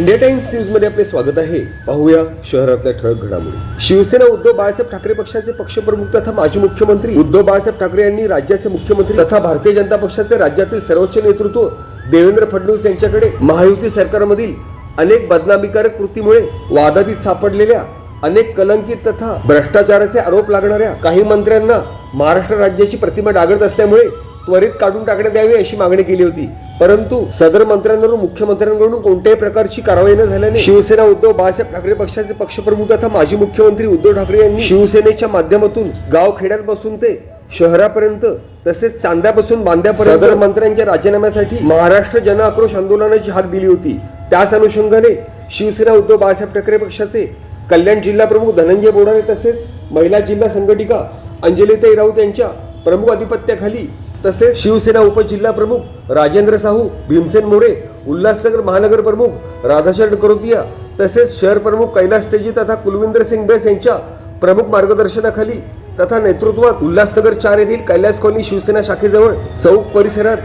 India times न्यूजमध्ये आपले स्वागत आहे. पाहूया शहरातल्या ठळक घडामोडी. शिवसेना उद्धव बाळासाहेब ठाकरे पक्षाचे पक्षप्रमुख तथा माजी मुख्यमंत्री उद्धव बाळासाहेब ठाकरे यांनी राज्याचे मुख्यमंत्री तथा भारतीय जनता पक्षाचे राज्यातील सर्वोच्च नेतृत्व देवेंद्र फडणवीस यांच्याकडे महायुती सरकारमधील अनेक बदनामीकारक कृतीमुळे वादातीत सापडलेल्या अनेक कलंकित तथा भ्रष्टाचाराचे आरोप लागणाऱ्या काही मंत्र्यांना महाराष्ट्र राज्याची प्रतिमा डागत असल्यामुळे त्वरित काढून टाकण्यात यावी अशी मागणी केली होती. परंतु सदर मंत्र्यांवरून मुख्यमंत्र्यांकडून कोणत्याही प्रकारची कारवाई न झाल्याने शिवसेना उद्धव बाळासाहेब ठाकरे पक्षाचे पक्षप्रमुख तथा माजी मुख्यमंत्री उद्धव ठाकरे यांनी शिवसेनेच्या माध्यमातून गाव खेड्यांपासून ते शहरापर्यंत तसेच चांद्यापासून बांध्यापर्यंत सदर मंत्र्यांच्या राजीनाम्यासाठी महाराष्ट्र जन आक्रोश आंदोलनाची हाक दिली होती. त्याच अनुषंगाने शिवसेना उद्धव बाळासाहेब ठाकरे पक्षाचे कल्याण जिल्हा प्रमुख धनंजय बोडारे तसेच महिला जिल्हा संघटिका अंजलीताई राऊत यांच्या प्रमुख आधिपत्याखाली तसेच शिवसेना उपजिल्हा प्रमुख राजेंद्र साहू भीमसेन मोरे उल्हासनगर महानगर प्रमुख राधाचरण करोतिया तसेच शहर प्रमुख कैलास तेजी तथा कुलविंदर सिंग बेस यांच्या प्रमुख मार्गदर्शनाखाली तथा नेतृत्वात उल्हासनगर चार येथील कैलास कॉलनी शिवसेना शाखेजवळ चौक परिसरात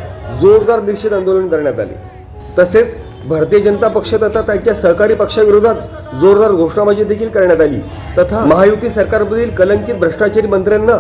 जोरदार निषेध आंदोलन करण्यात आले. तसेच भारतीय जनता पक्ष तथा त्यांच्या सहकारी पक्षाविरोधात जोरदार घोषणाबाजी देखील करण्यात आली तथा महायुती सरकारमधील कलंकित भ्रष्टाचारी मंत्र्यांना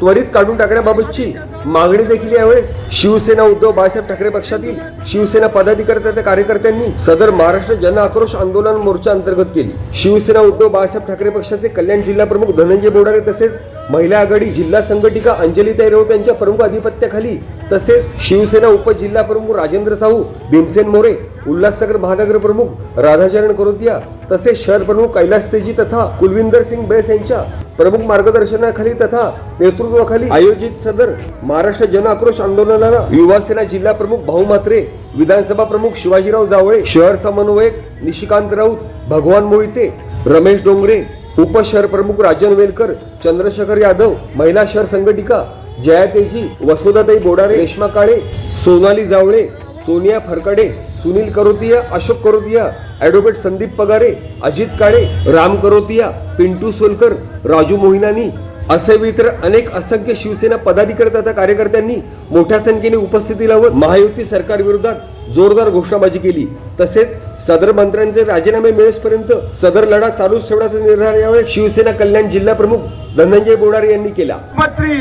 त्वरित काढून टाकण्याबाबतची. मागणी देखील यावेळेस शिवसेना उद्धव बाळासाहेब ठाकरे पक्षातील शिवसेना पदाधिकारी कार्यकर्त्यांनी सदर महाराष्ट्र जन आक्रोश आंदोलन मोर्चा अंतर्गत केली. शिवसेना उद्धव बाळासाहेब ठाकरे पक्षाचे कल्याण जिल्हा प्रमुख धनंजय बोडारे तसेच महिला आघाडी जिल्हा संघटिका अंजलीताई राऊत यांच्या प्रमुख अधिपत्याखाली तसेच शिवसेना उपजिल्हा प्रमुख राजेंद्र साहू भीमसेन मोरे उल्हासनगर महानगर प्रमुख राधाचरण करोतिया तसेच शहर प्रमुख कैलास तेजी तथा कुलविंदर सिंग बेस यांच्या प्रमुख मार्गदर्शनाखाली तथा नेतृत्वाखाली आयोजित सदर महाराष्ट्र जन आक्रोश आंदोलनाला युवासेना जिल्हा प्रमुख भाऊ म्हात्रे विधानसभा प्रमुख शिवाजीराव जावळे शहर समन्वयक निशिकांत राऊत भगवान मोहिते रमेश डोंगरे उपशहर प्रमुख राजन वेलकर चंद्रशेखर यादव महिला शहर संघटिका जया तेजी वसुधाताई बोडारे रेश्मा काळे सोनाली जावळे सोनिया फरकडे सुनील करोतिया अशोक करोतिया ॲडव्होकेट संदीप पगारे अजित काळे राम करोतिया पिंटू सोलकर राजू मोहिनानी असे इतर अनेक असंख्य शिवसेना पदाधिकारी तथा कार्यकर्त्यांनी मोठ्या संख्येने उपस्थिती लावत महायुती सरकार विरोधात जोरदार घोषणाबाजी केली. तसेच सदर मंत्र्यांचे राजीनामे मिळेसपर्यंत सदर लढा चालूच ठेवण्याचा निर्धार यावेळी शिवसेना कल्याण जिल्हा प्रमुख धनंजय बोडारे यांनी केला. मंत्री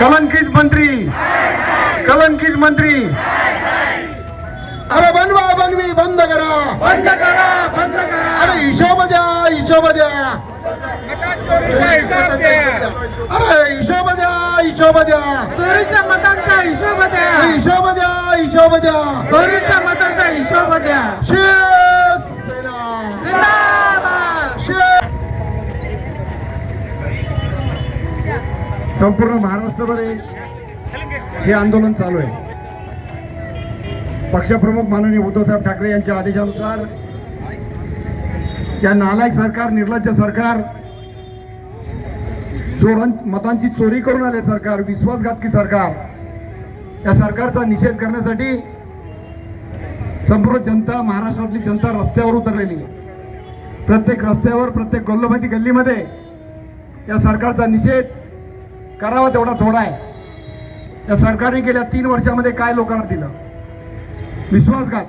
कलंकित मंत्री कलंकित मंत्री. अरे बनवा बनवी बंद करा. बंद करा बंद करा. अरे हिशोब द्या हिशोब द्या. अरे हिशोब द्या हिशोब द्या. चोरीच्या मतांचा हिशोब द्या. हिशोब द्या हिशोब द्या. चोरीच्या मतांचा हिशोब द्या. संपूर्ण महाराष्ट्रभर हे आंदोलन चालू आहे. पक्षप्रमुख माननीय उद्धवसाहेब ठाकरे यांच्या आदेशानुसार या नालायक सरकार निर्लज्ज सरकार चोरां मतांची चोरी करून आले सरकार विश्वासघातकी सरकार या सरकारचा निषेध करण्यासाठी संपूर्ण जनता महाराष्ट्रातली जनता रस्त्यावर उतरलेली प्रत्येक रस्त्यावर प्रत्येक गल्लोमती गल्लीमध्ये या सरकारचा निषेध करावा तेवढा थोडा आहे. या सरकारने गेल्या तीन वर्षामध्ये काय लोकांना दिलं? विश्वासघात.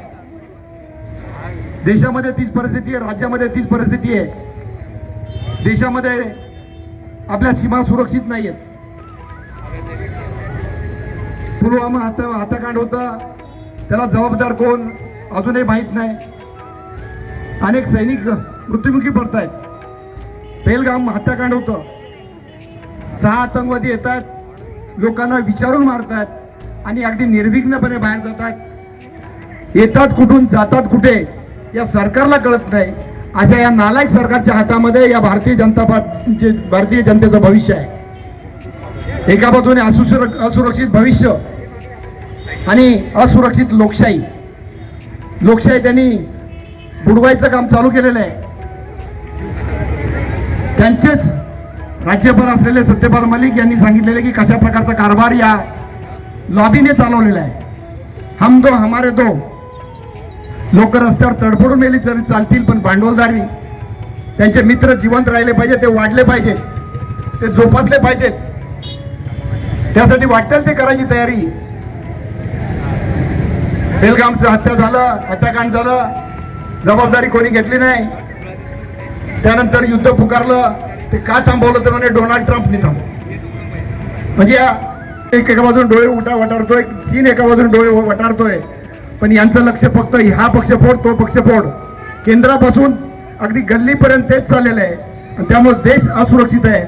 देशामध्ये तीच परिस्थिती आहे राज्यामध्ये तीच परिस्थिती आहे. देशामध्ये आपल्या सीमा सुरक्षित नाही आहेत पुलवामा हाता हाताकांड होता. त्याला जबाबदार कोण? अजूनही माहीत नाही. अनेक सैनिक मृत्युमुखी पडत आहेत पेलगाम हत्याकांड होतं. सहा आतंकवादी येतात. लोकांना विचारून मारतात आणि अगदी निर्विघ्नपणे बाहेर जातात येतात कुठून? जातात कुठे? या सरकारला कळत नाही. अशा या नालायक सरकारच्या हातामध्ये या भारतीय जनता पार्टीचे भारतीय जनतेचं भविष्य आहे. एका बाजूने असुसुर असुरक्षित भविष्य आणि असुरक्षित लोकशाही. लोकशाही त्यांनी बुडवायचं काम चालू केलेलं आहे. त्यांचेच राज्यपाल असलेले सत्यपाल मलिक यांनी सांगितलेले की कशा प्रकारचा कारभार या लॉबीने चालवलेला आहे. हम दो हमारे दो. लोक रस्त्यावर तडफडून मेली तरी चालतील पण भांडवलदारी. त्यांचे मित्र जिवंत राहिले पाहिजे ते वाढले पाहिजेत ते जोपासले पाहिजेत. त्यासाठी वाटेल ते करायची तयारी. बेलगामचं हत्या झालं हत्याकांड झालं जबाबदारी कोणी घेतली नाही. त्यानंतर युद्ध पुकारलं ते का थांबवलं तर म्हणे डोनाल्ड ट्रम्पने थांबवलं. म्हणजे एक एका बाजून डोळे उठा वटारतोय चीन एका बाजून डोळे वटारतोय. पण यांचं लक्ष फक्त हा पक्ष फोड तो पक्ष फोड. केंद्रापासून अगदी गल्लीपर्यंत तेच चाललेलं आहे. आणि त्यामुळे देश असुरक्षित आहे.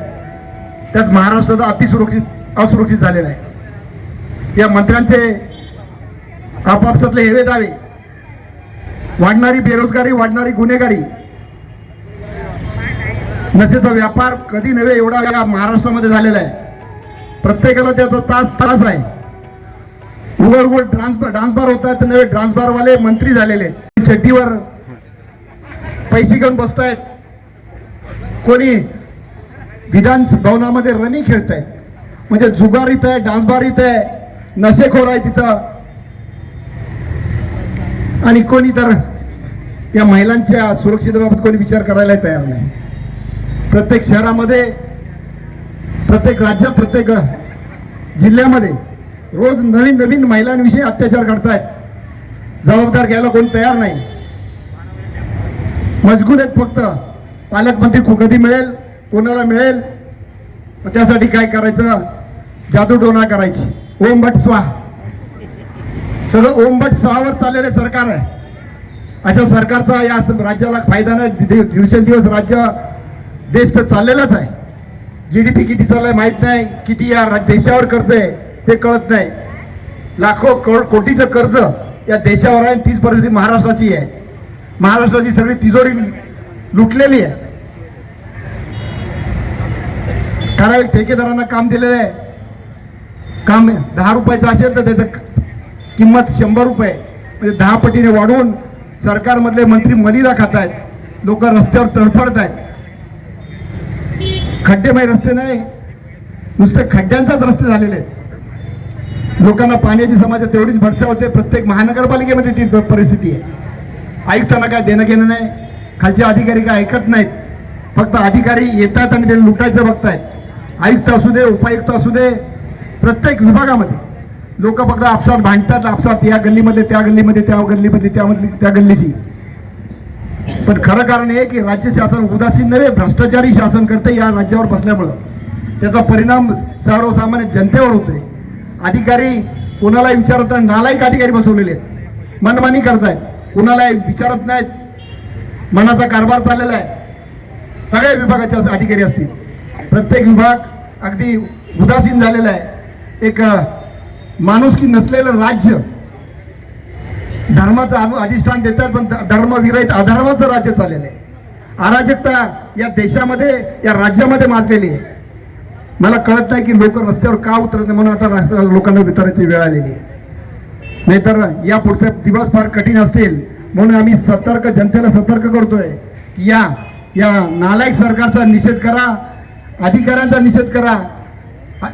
त्यात महाराष्ट्राचा अतिसुरक्षित असुरक्षित झालेला आहे. या मंत्र्यांचे आपापसातले हेवे दावे. वाढणारी बेरोजगारी वाढणारी गुन्हेगारी. नशेचा व्यापार कधी नव्हे एवढा वेळा महाराष्ट्रामध्ये झालेला आहे. प्रत्येकाला त्याचा तास तास आहे. उघड उघड डान्स डान्स बार होत आहेत नवे ट्रान्सफर वाले मंत्री झालेले. आहेत. पैसे घेऊन बसतायत. कोणी विधान भवनामध्ये रमी खेळतायत म्हणजे जुगार इथं आहे डान्स बार इथं आहे नशेखोर आहे तिथं. आणि कोणी तर या महिलांच्या सुरक्षितेबाबत कोणी विचार करायला तयार नाही. प्रत्येक शहरामध्ये प्रत्येक राज्यात प्रत्येक जिल्ह्यामध्ये रोज नवीन नवीन महिलांविषयी अत्याचार करतायत. जबाबदार घ्यायला कोण तयार नाही. मजबूत आहेत फक्त. पालकमंत्री कधी मिळेल कोणाला मिळेल? मग त्यासाठी काय करायचं? जादूटोना करायची. ओम भट स्वा सगळं ओम भट स्वावर चाललेले सरकार आहे. अशा सरकारचा या राज्याला फायदा नाही. दिवसेंदिवस राज्य देश तर चाललेलाच आहे. जी डी पी किती चाललाय माहीत नाही. किती या देशावर खर्च आहे. ते कळत नाही. लाखो करोड कोटीचं कर्ज या देशावर आहे तीच परिस्थिती महाराष्ट्राची आहे. महाराष्ट्राची सगळी तिजोरी लुटलेली आहे. ठराविक ठेकेदारांना काम दिलेलं आहे. काम दहा रुपयाचं असेल तर त्याचं किंमत शंभर रुपये. म्हणजे दहा पटीने वाढवून सरकारमधले मंत्री मलिदा खात आहेत. लोक रस्त्यावर तडफडत आहेत. खड्डेमय रस्ते नाही. नुसते खड्ड्यांचाच रस्ते झालेले आहेत. लोकांना पाण्याची समस्या तेवढीच भडसा होते. प्रत्येक महानगरपालिकेमध्ये ती परिस्थिती आहे. आयुक्तांना काय देणं घेणं नाही. खालचे अधिकारी काय ऐकत नाहीत. फक्त अधिकारी येतात आणि ते लुटायचं बघतायत. आयुक्त असू दे उपायुक्त असू दे प्रत्येक विभागामध्ये. लोक फक्त आपसात भांडतात आपसात या गल्लीमध्ये त्या गल्लीमध्ये त्या गल्लीमध्ये त्यामधली त्या गल्लीची. पण खरं कारण हे की राज्य शासन उदासीन नव्हे भ्रष्टाचारी शासन करते या राज्यावर बसल्यामुळं. त्याचा परिणाम सर्वसामान्य जनतेवर होतोय. अधिकारी कोणालाही विचारत नाही. नालायक अधिकारी बसवलेले आहेत. मनमानी करतायत. कोणालाही विचारत नाहीत. मनाचा कारभार चाललेला आहे. सगळ्या विभागाचे अधिकारी असतील. प्रत्येक विभाग अगदी उदासीन झालेला आहे. एक माणुसकी नसलेलं राज्य धर्माचं अधिष्ठान देतात पण धर्मविरहित अधर्माचं राज्य चाललेलं आहे. अराजकता या देशामध्ये या राज्यामध्ये माजलेली आहे. मला कळत नाही की लोक रस्त्यावर का उतरत म्हणून आता रस्त्यावर लोकांना विचारायची वेळ आलेली आहे. नाहीतर या पुढचे दिवस फार कठीण असतील म्हणून आम्ही सतर्क जनतेला सतर्क करतोय की या या नालायक सरकारचा निषेध करा अधिकाऱ्यांचा निषेध करा.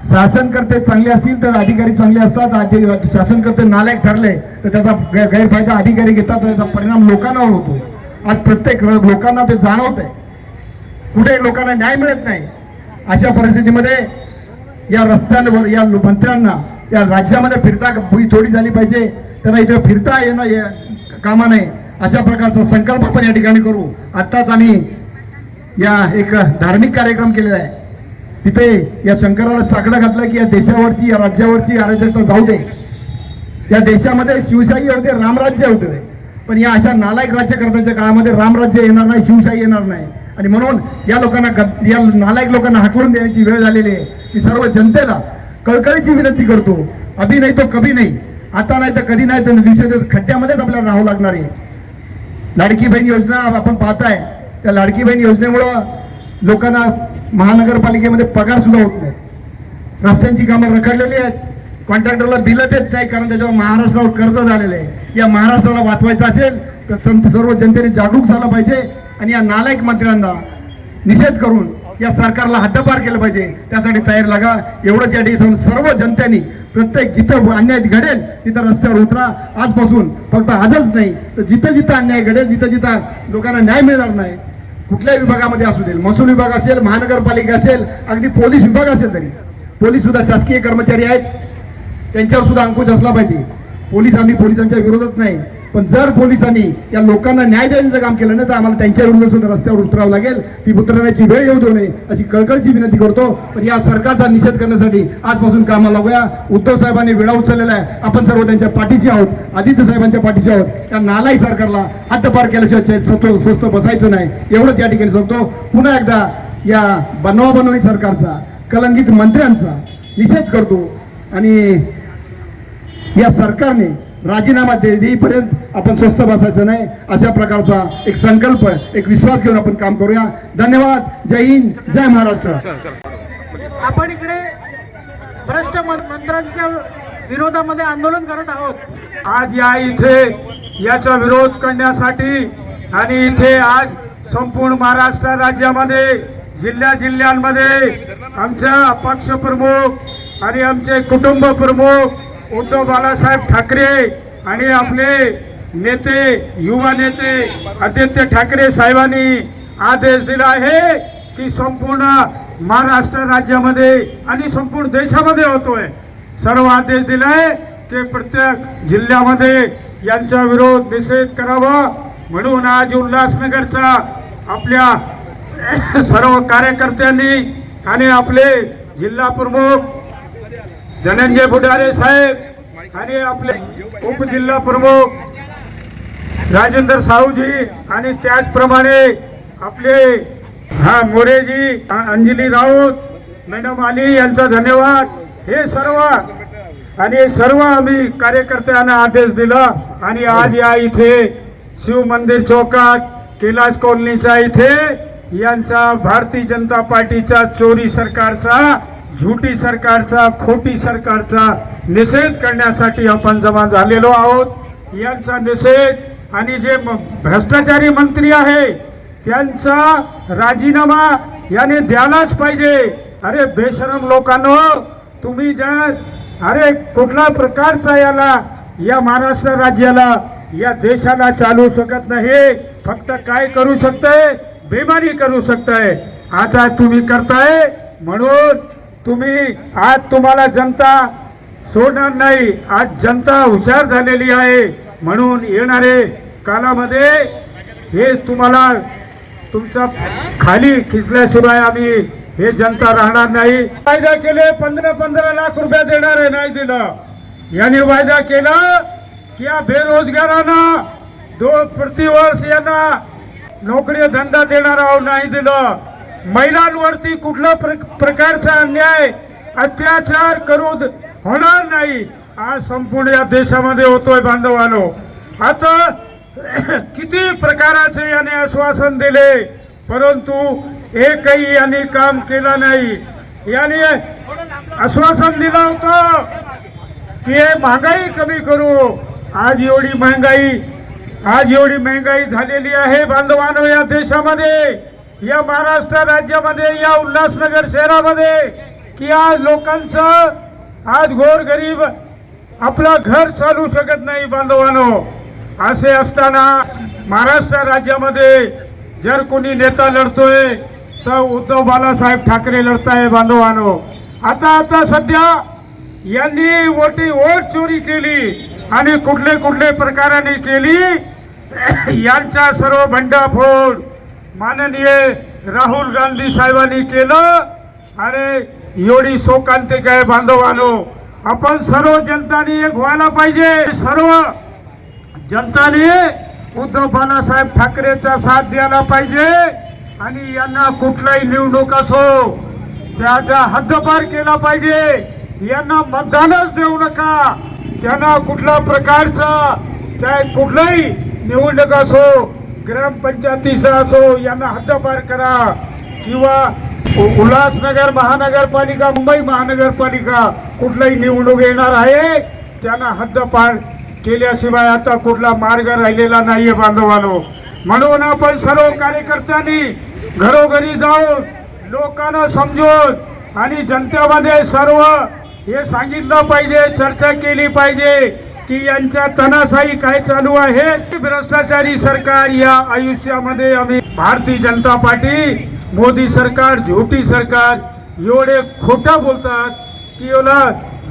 शासनकर्ते चांगले असतील तर अधिकारी चांगले असतात शासनकर्ते नालायक ठरले तर त्याचा गैरफायदा अधिकारी घेतात त्याचा परिणाम लोकांवर होतो. आज प्रत्येक र- लोकांना ते जाणवत आहे कुठे लोकांना न्याय मिळत नाही. अशा परिस्थितीमध्ये या रस्त्यांवर या मंत्र्यांना या राज्यामध्ये फिरता भुई थोडी झाली पाहिजे. त्यांना इथे फिरता येणं ये- कामा नये. अशा प्रकारचा संकल्प आपण या ठिकाणी करू. आत्ताच आम्ही या एक धार्मिक कार्यक्रम केलेला आहे. तिथे या शंकराला साकडं घातलं की या देशावरची या राज्यावरची अराजकता जाऊ दे. या देशामध्ये शिवशाही होते रामराज्य होते. पण या अशा नालायक राज्यकर्त्यांच्या काळामध्ये रामराज्य येणार नाही शिवशाही येणार नाही. आणि म्हणून या लोकांना या नालायक लोकांना हाकलून देण्याची वेळ झालेली आहे. मी सर्व जनतेला कळकळीची विनंती करतो. अभि नाही तो कभी नाही. आता नाही तर कधी नाही तर दिवसेदिवस खड्ड्यामध्येच आपल्याला राहावं लागणार आहे. लाडकी बहीण योजना आपण पाहताय. त्या लाडकी बहीण योजनेमुळं लोकांना महानगरपालिकेमध्ये पगार सुद्धा होत नाही. रस्त्यांची कामं रखडलेली आहेत. कॉन्ट्रॅक्टरला बिलं देत नाही कारण त्याच्यावर महाराष्ट्रावर कर्ज झालेलं आहे. या महाराष्ट्राला वाचवायचं असेल तर संत सर्व जनतेने जागरूक झालं पाहिजे. आणि या नालायक मंत्र्यांना निषेध करून या सरकारला हद्दपार केलं पाहिजे. त्यासाठी तयार लागा. एवढंच या ठिकाणी सर्व जनतेनी प्रत्येक जिथं अन्याय घडेल तिथं रस्त्यावर उतरा. आजपासून फक्त आजच नाही तर जिथं जिथं अन्याय घडेल जिथं जिथं लोकांना न्याय मिळणार नाही. कुठल्याही विभागामध्ये असू देईल महसूल विभाग असेल महानगरपालिका असेल अगदी पोलीस विभाग असेल तरी. पोलीस सुद्धा शासकीय कर्मचारी आहेत. त्यांच्यावर सुद्धा अंकुश असला पाहिजे. पोलीस आम्ही पोलिसांच्या विरोधात नाही. पण जर पोलिसांनी या लोकांना न्याय देण्याचं काम केलं ना तर आम्हाला त्यांच्या विरुद्ध सुद्धा रस्त्यावर उतरावं लागेल. ती उतरण्याची वेळ येऊ देऊ नये अशी कळकळची विनंती करतो. पण या सरकारचा निषेध करण्यासाठी आजपासून कामाला लागूया उद्धव साहेबांनी वेळा उचललेला आहे. आपण सर्व त्यांच्या पाठीशी आहोत. आदित्य साहेबांच्या पाठीशी आहोत. त्या नालाही सरकारला हद्दपार केल्याशिवाय सत्व स्वस्त बसायचं नाही. एवढंच या ठिकाणी सांगतो. पुन्हा एकदा या बनवाबनवी सरकारचा कलंकित मंत्र्यांचा निषेध करतो. आणि या सरकारने राजीनामा दे देईपर्यंत आपण स्वस्त बसायचं नाही. अशा प्रकारचा एक संकल्प एक विश्वास घेऊन आपण काम करूया. धन्यवाद. जय हिंद. जय महाराष्ट्र. आपण इकडे भ्रष्ट मंत्र्यांच्या विरोधामध्ये आंदोलन करत आहोत. आज या इथे याचा विरोध करण्यासाठी आणि इथे आज संपूर्ण महाराष्ट्र राज्यामध्ये जिल्ह्या जिल्ह्यांमध्ये आमच्या पक्षप्रमुख आणि आमचे कुटुंब प्रमुख उद्धव बाळासाहेब ठाकरे आणि आपले नेते युवा नेते आदित्य ठाकरे साहेबांनी आदेश दिला आहे की संपूर्ण महाराष्ट्र राज्यामध्ये आणि संपूर्ण देशामध्ये होतोय. सर्व आदेश दिलाय ते प्रत्येक जिल्ह्यामध्ये यांचा विरोध निषेध करावा. म्हणून आज उल्हासनगरचा आपल्या सर्व कार्यकर्त्यांनी आणि आपले जिल्हा प्रमुख धनंजय बुडारे साहेब आणि आपले उपजिल्हा प्रमुख राजेंद्र साहूजी आणि त्याचप्रमाणे आपले हा मोरेजी अंजली राऊत मॅडम आली यांचा धन्यवाद. हे सर्व आणि हे सर्व आम्ही कार्यकर्त्यांना आदेश दिला आणि आज या इथे शिव मंदिर चौकात कैलास कॉलनीच्या इथे यांचा भारतीय जनता पार्टीचा चोरी सरकारचा झुटी सरकारचा खोटी सरकारचा निषेध करण्यासाठी आपण जमा झालेलो आहोत. यांचा निषेध आणि जे म- भ्रष्टाचारी मंत्री आहे त्यांचा राजीनामा याने द्यायलाच पाहिजे. अरे बेशरम लोकांनो तुम्ही ज्या अरे कुठला प्रकारचा याला या महाराष्ट्र राज्याला या देशाला चालू शकत नाही फक्त काय करू शकताय? बेमारी करू शकताय. आता तुम्ही करताय म्हणून तुम्ही आज तुम्हाला जनता सोडणार नाही. आज जनता हुशार झालेली आहे. म्हणून येणारे कालामध्ये हे तुम्हाला तुमचा खाली खिचल्याशिवाय आम्ही हे जनता राहणार नाही. वायदा केले पंधरा पंधरा लाख रुपये देणार आहे नाही दिलं. यांनी वायदा केला की या बेरोजगारांना दोन प्रतिवर्ष यांना नोकरी धंदा देणार आहोत नाही दिलं. महिलांवरती कुठला प्र- प्रकारचा अन्याय अत्याचार करू होणार नाही. आज संपूर्ण या देशामध्ये होतोय बांधवानो. आता किती प्रकाराचे याने आश्वासन दिले परंतु एकही यांनी काम केलं नाही. याने आश्वासन दिलं होतं की हे महागाई कमी करू. आज एवढी महागाई आज एवढी महागाई झालेली आहे बांधवानो या देशामध्ये. या महाराष्ट्र राज्यामध्ये या उल्हासनगर शहरामध्ये की आज लोकांचं आज गोरगरीब आपलं घर चालू शकत नाही बांधवानो. असे असताना महाराष्ट्र राज्यामध्ये जर कोणी नेता लढतोय तर उद्धव बालासाहेब ठाकरे लढताय बांधवानो. आता आता सध्या यांनी वोटी वोट चोरी केली आणि कुठले कुठले प्रकाराने केली यांचा सर्व भंडाफोड माननीय राहुल गांधी साहेबांनी केलं. आणि एवढी शोकांतिक आहे बांधवानो. आपण सर्व जनतानी एक व्हायला पाहिजे. सर्व जनताने उद्धव बाळासाहेब ठाकरेचा साथ द्यायला पाहिजे. आणि यांना कुठलाही निवडणूक असो त्याचा हद्दपार केला पाहिजे. यांना मतदानच देऊ नका. त्यांना कुठल्या प्रकारचा चाहे कुठलाही निवडणूक असो ग्रामपंचायतीचा असो यांना हद्दपार करा. किंवा उल्हासनगर महानगरपालिका मुंबई महानगरपालिका कुठलाही निवडणूक येणार आहे त्यांना हद्दपार केल्याशिवाय आता कुठला मार्ग राहिलेला नाही आहे बांधवानो. म्हणून आपण सर्व कार्यकर्त्यांनी घरोघरी जाऊन लोकांना समजून आणि जनतेमध्ये सर्व हे सांगितलं पाहिजे चर्चा केली पाहिजे. की यांच्या तनासाई काय चालू आहे? भ्रष्टाचारी सरकार या आयुष्यामध्ये आम्ही भारतीय जनता पार्टी मोदी सरकार झोटी सरकार एवढे खोटं बोलतात की एवढा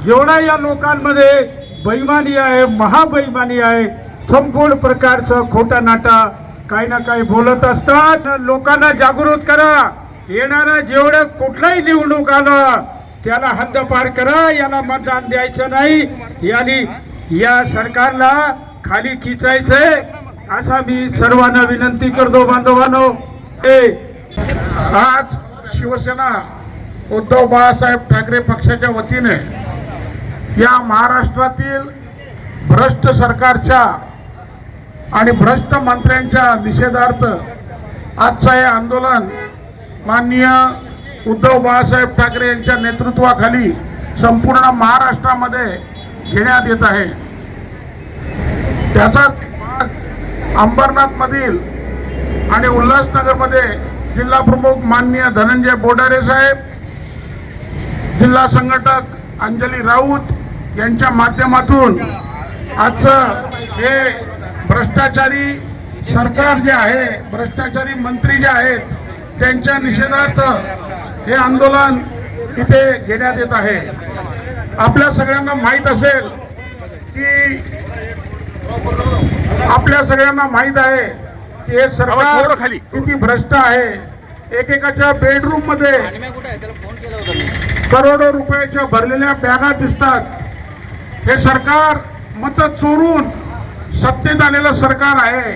जेवढा या लोकांमध्ये बैमानी आहे महाबैमानी आहे संपूर्ण प्रकारचं खोटा नाटा काही ना काही बोलत असतात. लोकांना जागृत करा. येणारा जेवढं कुठलाही निवडणूक आलं त्याला हद्दपार करा. याला मतदान द्यायचं नाही. याने या सरकारला खाली खिचायचंय असा मी सर्वांना विनंती करतो बांधवांनो. ए आज शिवसेना उद्धव बाळासाहेब ठाकरे पक्षाच्या वतीने या महाराष्ट्रातील भ्रष्ट सरकारच्या आणि भ्रष्ट मंत्र्यांच्या निषेधार्थ आजचं हे आंदोलन माननीय उद्धव बाळासाहेब ठाकरे यांच्या नेतृत्वाखाली संपूर्ण महाराष्ट्रामध्ये घेण्यात येत आहे. त्याचा अंबरनाथमधील आणि उल्हासनगरमध्ये जिल्हा प्रमुख माननीय धनंजय बोडारे साहेब जिल्हा संघटक अंजली राऊत यांच्या माध्यमातून आजचं हे भ्रष्टाचारी सरकार जे आहे भ्रष्टाचारी मंत्री जे आहेत त्यांच्या निषेधार्थ हे आंदोलन इथे घेण्यात येत आहे. आपल्या सगळ्यांना माहीत असेल की आपल्या सगळ्यांना माहीत आहे की हे सरकार किती भ्रष्ट आहे. एकेकाच्या बेडरूममध्ये करोडो रुपयाच्या भरलेल्या बॅगा दिसतात. हे सरकार मत चोरून सत्तेत आलेलं सरकार आहे.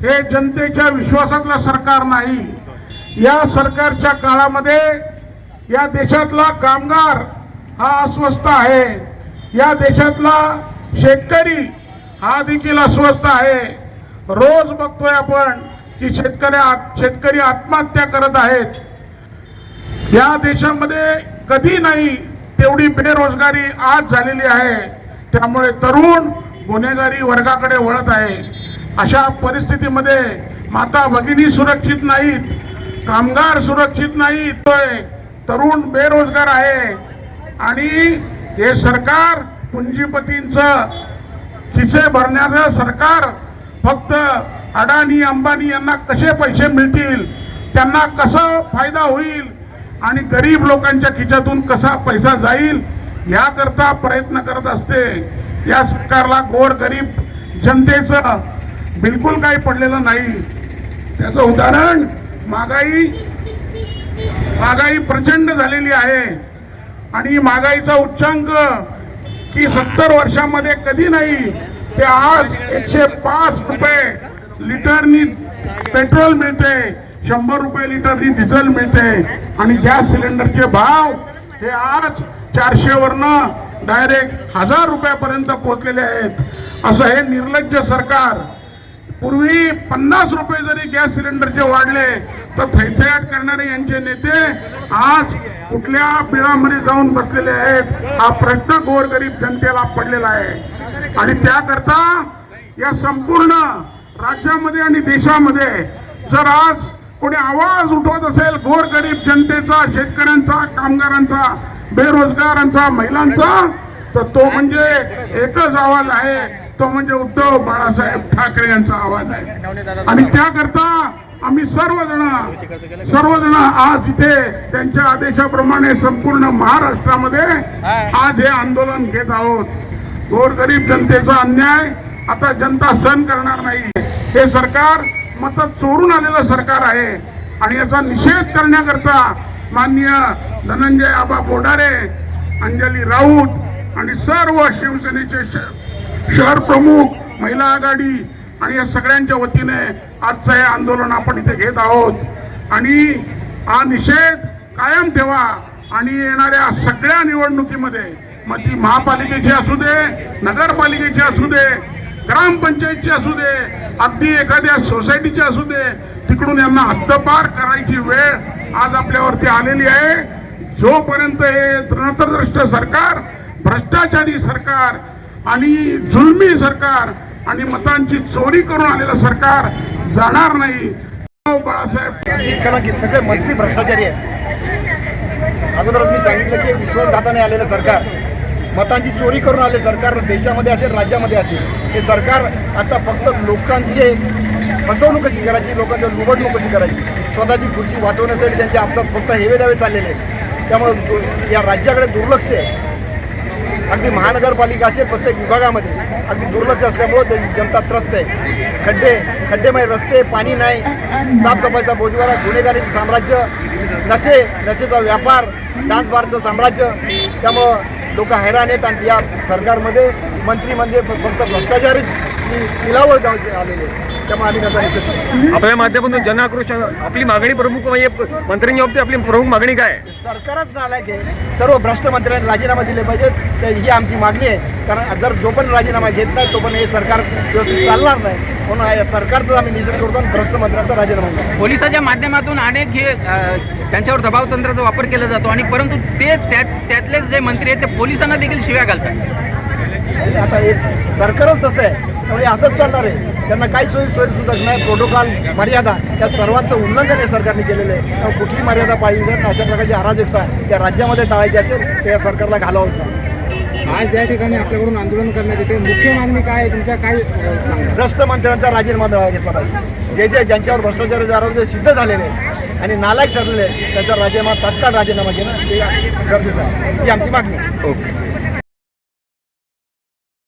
हे जनतेच्या विश्वासातलं सरकार नाही. या सरकारच्या काळामध्ये या देशातला कामगार हा अस्वस्थ आहे. या देशातला शेतकरी हा देखील अस्वस्थ आहे. रोज बघतोय आपण की शेतकऱ्या शेतकरी आत्महत्या करत आहेत. या देशामध्ये कधी नाही तेवढी बेरोजगारी आज झालेली आहे. त्यामुळे तरुण गुन्हेगारी वर्गाकडे वळत आहे. अशा परिस्थितीमध्ये माता भगिनी सुरक्षित नाहीत कामगार सुरक्षित नाहीत. तरुण बेरोजगार आहे. आणि हे सरकार पुंजीपतींचं खिसे भरणारं सरकार फक्त अडाणी अंबानी यांना कसे पैसे मिळतील त्यांना कसा फायदा होईल आणि गरीब लोकांच्या खिच्यातून कसा पैसा जाईल याकरता प्रयत्न करत असते. या सरकारला गोर गरीब जनतेचं बिलकुल काही पडलेलं नाही. त्याचं उदाहरण महागाई महागाई प्रचंड झालेली आहे. आणि महागाईचा उच्चांक की सत्तर वर्षामध्ये कधी नाही ते आज एकशे पाच रुपये लिटरनी पेट्रोल मिळते शंभर रुपये लिटरनी डिझेल मिळते. आणि गॅस सिलेंडरचे भाव हे आज चारशे वरनं डायरेक्ट हजार रुपयापर्यंत पोहोचलेले आहेत. असं हे निर्लज्ज सरकार पूर्वी पन्नास रुपये जरी गॅस सिलेंडरचे वाढले तर थैथयाट करणारे यांचे नेते आज कुठल्या बिळामध्ये जाऊन बसलेले आहेत हा प्रश्न गोरगरीब जनतेला पडलेला आहे. आणि त्याकरता या संपूर्ण राज्यामध्ये आणि देशामध्ये जर आज कोणी आवाज उठवत असेल गोरगरीब जनतेचा शेतकऱ्यांचा कामगारांचा बेरोजगारांचा महिलांचा तर तो म्हणजे एकच आवाज आहे तो म्हणजे उद्धव बाळासाहेब ठाकरे यांचा आवाज आहे. आणि त्याकरता आम्ही सर्वजण सर्वजण आज इथे त्यांच्या आदेशाप्रमाणे संपूर्ण महाराष्ट्रामध्ये आज हे आंदोलन घेत आहोत. गोरगरीब जनतेचा अन्याय आता जनता सहन करणार नाही हे सरकार मत चोरून आलेलं सरकार आहे आणि याचा निषेध करण्याकरता माननीय धनंजय आबा बोडारे अंजली राऊत आणि सर्व शिवसेनेचे शहर प्रमुख महिला आघाडी आणि या सगळ्यांच्या वतीने आजचं हे आंदोलन आपण इथे घेत आहोत. आणि हा निषेध कायम ठेवा आणि येणाऱ्या सगळ्या निवडणुकीमध्ये मग ती महापालिकेची असू दे नगरपालिकेची असू दे ग्रामपंचायतची असू दे अगदी एखाद्या सोसायटीची असू दे तिकडून यांना हद्दपार करायची वेळ आज आपल्यावरती आलेली आहे. जोपर्यंत हे तृणतद्रष्ट सरकार भ्रष्टाचारी सरकार आणि जुलमी सरकार आणि मतांची चोरी करून आलेलं सरकार जाणार नाही. बाळासाहेब सगळे मंत्री भ्रष्टाचारी आहेत. अगोदरच मी सांगितलं की विश्वासघाताने आलेलं सरकार मतांची चोरी करून आले सरकार देशामध्ये असेल राज्यामध्ये असेल हे सरकार आता फक्त लोकांचे फसवणूक कशी करायची लोकांच्या लुबडणूक कशी करायची स्वतःची खुर्ची वाचवण्यासाठी त्यांच्या आपसात फक्त हेवे दावे चाललेले आहेत. त्यामुळे या राज्याकडे दुर्लक्ष आहे. अगदी महानगरपालिका असेल प्रत्येक विभागामध्ये. अगदी दुर्लक्ष असल्यामुळं ते जनता त्रस्त आहे. खड्डे खड्डेमय रस्ते पाणी नाही. साफसफाईचा बोजवारा गुन्हेगारीचं साम्राज्य नशे नशेचा व्यापार डान्स बारचं साम्राज्य. त्यामुळं लोक हैराण आहेत आणि या सरकारमध्ये मंत्री म्हणजे फक्त भ्रष्टाचारीच ती तिलावर जाऊ आलेले आहेत. त्यामुळे आम्ही त्याचा निषेध करतो आपल्या माध्यमातून जनआक्रोश आपली मागणी प्रमुख म्हणजे मंत्र्यांच्या बाबतीत आपली प्रमुख मागणी काय? सरकारच नालायक आहे. सर्व भ्रष्ट मंत्र्यांनी राजीनामा दिले पाहिजेत. तर ही आमची मागणी आहे. कारण जर जो पण राजीनामा घेत नाही तो पण हे सरकार व्यवस्थित चालणार नाही. म्हणून या सरकारचा आम्ही निषेध करतो आणि भ्रष्ट मंत्र्यांचा राजीनामा पोलिसाच्या माध्यमातून अनेक हे त्यांच्यावर दबावतंत्राचा वापर केला जातो आणि परंतु तेच त्यात त्यातलेच जे मंत्री आहेत ते पोलिसांना देखील शिव्या घालतात. आता हे सरकारच तसं आहे. त्यामुळे असंच चालणार आहे. त्यांना काही सोयी सोयी सुद्धा नाही. प्रोटोकॉल मर्यादा या सर्वांचं उल्लंघन हे सरकारने केलेलं आहे. त्यामुळे कुठली मर्यादा पाळली जात अशा प्रकारची अराजकता त्या राज्यामध्ये टाळायची असेल तर या सरकारला घालावंच लागेल. आज या ठिकाणी आपल्याकडून आंदोलन करण्यात येते मुख्य मागणी काय आहे? तुमच्या काय भ्रष्ट मंत्र्यांचा राजीनामा मिळावा घेतला पाहिजे. जे जे ज्यांच्यावर भ्रष्टाचाराचे आरोप जे सिद्ध झालेले आणि नालायक ठरलेले त्यांचा राजीनामा तात्काळ राजीनामा घेणं हे गरजेचं आहे. ही आमची मागणी. ओके.